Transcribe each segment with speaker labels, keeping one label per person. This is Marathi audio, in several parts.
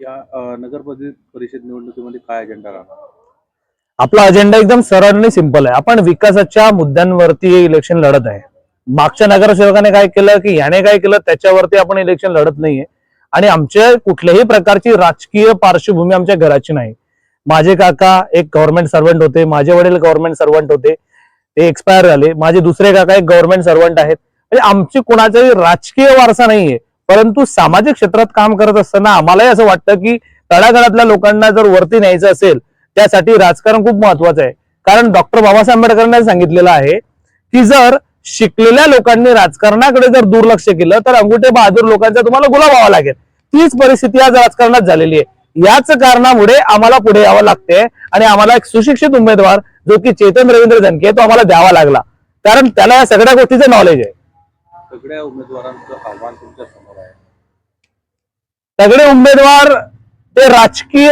Speaker 1: या नगर परिषद निवडणुकीमध्ये काय अजेंडा राहणार?
Speaker 2: आपला अजेंडा एकदम सरळ आणि सिंपल आहे. आपण विकासाच्या मुद्द्यांवरती इलेक्शन लढत आहे. मागच्या नगरसेवकाने काय केलं की याने काय केलं त्याच्यावरती आपण इलेक्शन लढत नाहीये. आणि आमच्या कुठल्याही प्रकारची राजकीय पार्श्वभूमी आमच्या घराची नाही. माझे काका एक गव्हर्नमेंट सर्वंट होते माझे वडील गव्हर्नमेंट सर्वंट होते ते एक्सपायर झाले. माझे दुसरे काका एक गव्हर्नमेंट सर्वंट आहेत. म्हणजे आमची कुणाचाही राजकीय वारसा नाहीये. परंतु सामाजिक क्षेत्रात काम करत असताना आम्हालाही असं वाटतं की तळागाळातल्या लोकांना जर वरती न्यायचं असेल त्यासाठी राजकारण खूप महत्वाचं आहे. कारण डॉक्टर बाबासाहेब आंबेडकरांनी सांगितलेलं आहे की जर शिकलेल्या लोकांनी राजकारणाकडे जर दुर्लक्ष केलं तर अंगुठे बहादूर लोकांचा तुम्हाला गुलाब व्हावा लागेल. तीच परिस्थिती आज राजकारणात झालेली आहे. याच कारणामुळे आम्हाला पुढे यावं लागते आणि आम्हाला एक सुशिक्षित उमेदवार जो की चेतन रवींद्र जनके तो आम्हाला द्यावा लागला. कारण त्याला या सगळ्या गोष्टीचं नॉलेज आहे.
Speaker 1: सगळ्या उमेदवारांचं आव्हान तुमच्यासमोर आहे
Speaker 2: तगडे उमेदवार ते राजकीय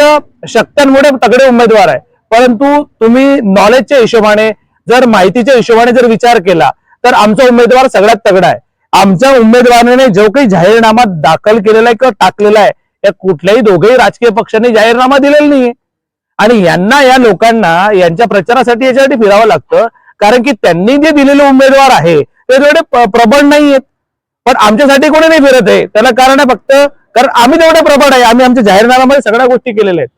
Speaker 2: शक्त्यांमुळे तगडे उमेदवार आहे. परंतु तुम्ही नॉलेजच्या हिशोबाने जर माहितीच्या हिशोबाने जर विचार केला तर आमचा उमेदवार सगळ्यात तगडा आहे. आमच्या उमेदवाराने जो काही जाहीरनामा दाखल केलेला आहे किंवा टाकलेला आहे या कुठल्याही दोघेही राजकीय पक्षांनी जाहीरनामा दिलेला नाहीये. आणि यांना या लोकांना यांच्या प्रचारासाठी याच्यासाठी फिरावं लागतं कारण की त्यांनी जे दिलेले उमेदवार आहे ते थोडे प्रबळ नाही आहेत पण आमच्यासाठी कोणी नाही फिरत आहे. त्याला कारण आहे फक्त कारण आम्ही तेवढे प्रबळ आहे. आम्ही आमच्या जाहीरनाम्यामध्ये सगळ्या गोष्टी केलेल्या आहेत.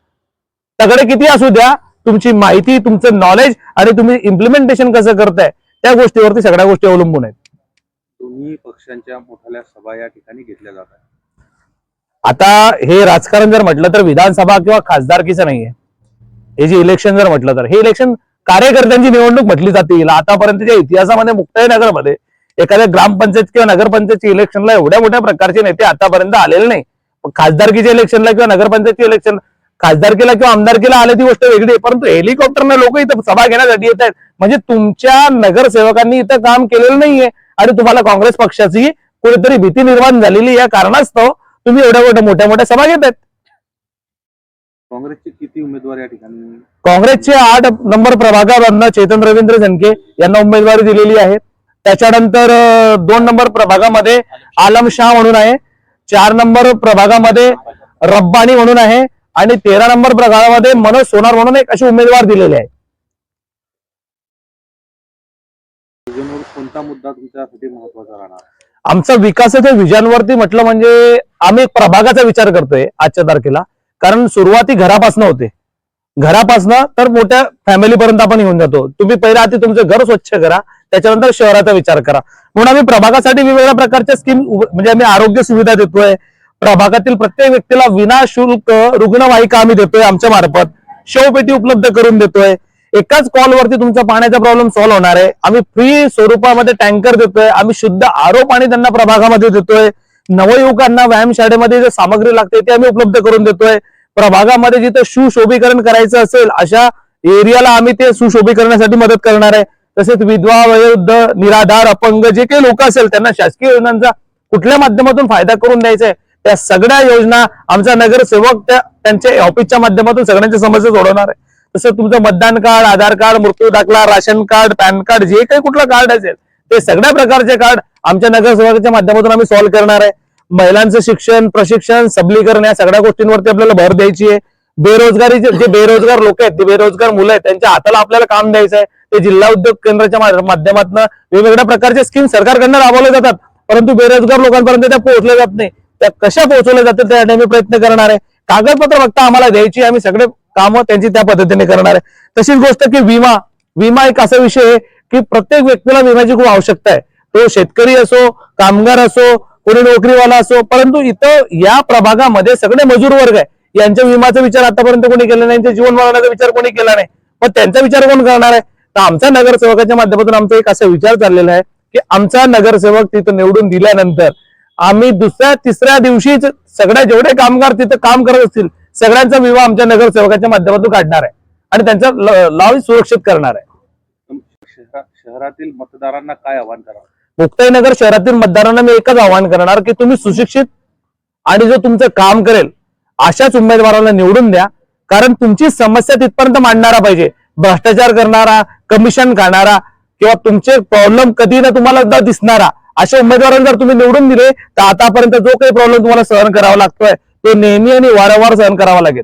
Speaker 2: सगळे किती असू द्या तुमची माहिती तुमचं नॉलेज आणि तुम्ही इम्प्लिमेंटेशन कसं करताय त्या गोष्टीवरती सगळ्या गोष्टी अवलंबून आहेत.
Speaker 1: दोन्ही पक्षांच्या मोठ्या सभा या ठिकाणी घेतल्या जात
Speaker 2: आता हे राजकारण जर म्हटलं तर विधानसभा किंवा खासदारकीचं नाहीये? हे जे इलेक्शन जर म्हटलं तर हे इलेक्शन कार्यकर्त्यांची निवडणूक म्हटली जाते आतापर्यंतच्या इतिहासामध्ये मुक्ताई नगरमध्ये एखाद्या ग्रामपंचायत किंवा नगरपंचायतच्या इलेक्शनला एवढ्या मोठ्या प्रकारचे नेते आतापर्यंत आलेले नाही खासदारकीच्या इलेक्शनला किंवा नगरपंचायतच्या इलेक्शन खासदारकीला किंवा आमदारकीला आले ती गोष्ट वेगळी आहे. परंतु हेलिकॉप्टरने लोक इथं सभा घेण्यासाठी येत आहेत. म्हणजे तुमच्या नगरसेवकांनी इथं काम केलेलं नाहीये आणि तुम्हाला काँग्रेस पक्षाची कुठेतरी भीती निर्माण झालेली या कारणास्तव तुम्ही एवढ्या मोठ्या मोठ्या मोठ्या सभा घेत आहेत.
Speaker 1: काँग्रेसचे किती उमेदवार या ठिकाणी?
Speaker 2: काँग्रेसचे आठ नंबर प्रभागामधनं चेतन रवींद्र झनके यांना उमेदवारी दिलेली आहे. त्याच्यानंतर दोन नंबर प्रभागामध्ये आलम शाह म्हणून आहे. चार नंबर प्रभागामध्ये रब्बानी म्हणून आहे आणि तेरा नंबर प्रभागामध्ये मनोज सोनार म्हणून एक असे उमेदवार दिलेले आहे.
Speaker 1: कोणता मुद्दा तुमच्यासाठी महत्त्वाचा राहणार?
Speaker 2: आमचा विकासाच्या विजनवरती म्हटलं म्हणजे आम्ही प्रभागाचा विचार करतोय आजच्या तारखेला. कारण सुरुवाती घरापासून होते. घरापासनं तर मोठ्या फॅमिलीपर्यंत आपण येऊन जातो. तुम्ही पहिला आधी तुमचं घर स्वच्छ करा. त्याच्यानंतर शहराचा विचार करा. म्हणून आम्ही प्रभागासाठी वेगवेगळ्या प्रकारच्या स्कीम म्हणजे आम्ही आरोग्य सुविधा देतोय. प्रभागातील प्रत्येक व्यक्तीला विनाशुल्क रुग्णवाहिका आम्ही देतोय आमच्या मार्फत. शवपेटी उपलब्ध करून देतोय. एकाच कॉलवरती तुमचा पाण्याचा प्रॉब्लेम सॉल्व्ह होणार आहे. आम्ही फ्री स्वरूपामध्ये टँकर देतोय. आम्ही शुद्ध आरो पाणी त्यांना प्रभागामध्ये देतोय. नवयुवकांना व्यायामशाळेमध्ये जे सामग्री लागते ते आम्ही उपलब्ध करून देतोय. प्रभागामध्ये जिथं सुशोभीकरण करायचं असेल अशा एरियाला आम्ही ते सुशोभीकरणासाठी मदत करणार आहे. तसेच विधवा वयोवृद्ध निराधार अपंग जे काही लोक असेल त्यांना शासकीय योजनांचा कुठल्या माध्यमातून फायदा करून द्यायचा आहे? त्या सगळ्या योजना आमचा नगरसेवक त्या त्यांच्या ऑफिसच्या माध्यमातून सगळ्यांच्या समस्या सोडवणार आहे. तसं तुमचं मतदान कार्ड आधार कार्ड मृत्यू दाखला राशन कार्ड पॅन कार्ड जे काही कुठलं कार्ड असेल ते सगळ्या प्रकारचे कार्ड आमच्या नगरसेवकाच्या माध्यमातून आम्ही सॉल्व्ह करणार आहे. महिलांचं शिक्षण प्रशिक्षण सबलीकरण या सगळ्या गोष्टींवरती आपल्याला भर द्यायची आहे. बेरोजगारीचे जे बेरोजगार लोक आहेत ते बेरोजगार मुलं आहेत त्यांच्या हाताला आपल्याला काम द्यायचं आहे. ते जिल्हा उद्योग केंद्राच्या माध्यमातून वेगवेगळ्या प्रकारचे स्कीम सरकारकडनं राबवले जातात. परंतु बेरोजगार लोकांपर्यंत त्या पोहोचल्या जात नाही. त्या कशा पोहोचवल्या जातील त्यासाठी आम्ही प्रयत्न करणार आहे. कागदपत्र फक्त आम्हाला द्यायची आम्ही सगळे कामं त्यांची त्या पद्धतीने करणार आहे. तशीच गोष्ट की विमा विमा एक असा विषय आहे की प्रत्येक व्यक्तीला विम्याची खूप आवश्यकता आहे. तो शेतकरी असो कामगार असो कोणी नोकरीवाला असो परंतु इथं या प्रभागामध्ये सगळे मजूर वर्ग आहे. यांच्या विमाचा विचार आतापर्यंत कोणी केला नाही यांच्या जीवन मरणाचा विचार कोणी केला नाही. मग त्यांचा विचार कोण करणार आहे? तर आमच्या नगरसेवकाच्या माध्यमातून आमचा एक असा विचार चाललेला आहे की आमचा नगरसेवक तिथं निवडून दिल्यानंतर आम्ही दुसऱ्या तिसऱ्या दिवशीच सगळ्या जेवढे कामगार तिथं काम करत असतील सगळ्यांचा विमा आमच्या नगरसेवकाच्या माध्यमातून काढणार आहे. आणि त्यांचा लाव सुरक्षित करणार आहे.
Speaker 1: शहरा- शहरातील मतदारांना काय आव्हान करा
Speaker 2: मुक्ताईनगर शहरातील मतदारांना मी एकच आवाहन करणार की तुम्ही सुशिक्षित आणि जो तुमचं काम करेल अशाच उमेदवाराला निवडून द्या. कारण तुमची समस्या तिथपर्यंत मांडणारा पाहिजे. भ्रष्टाचार करणारा कमिशन खाणारा किंवा तुमचे प्रॉब्लेम कधी ना तुम्हाला दिसणारा अशा उमेदवारांना जर तुम्ही निवडून दिले तर आतापर्यंत जो काही प्रॉब्लेम तुम्हाला सहन करावा लागतोय तो नेहमी आणि वारंवार सहन करावा लागेल.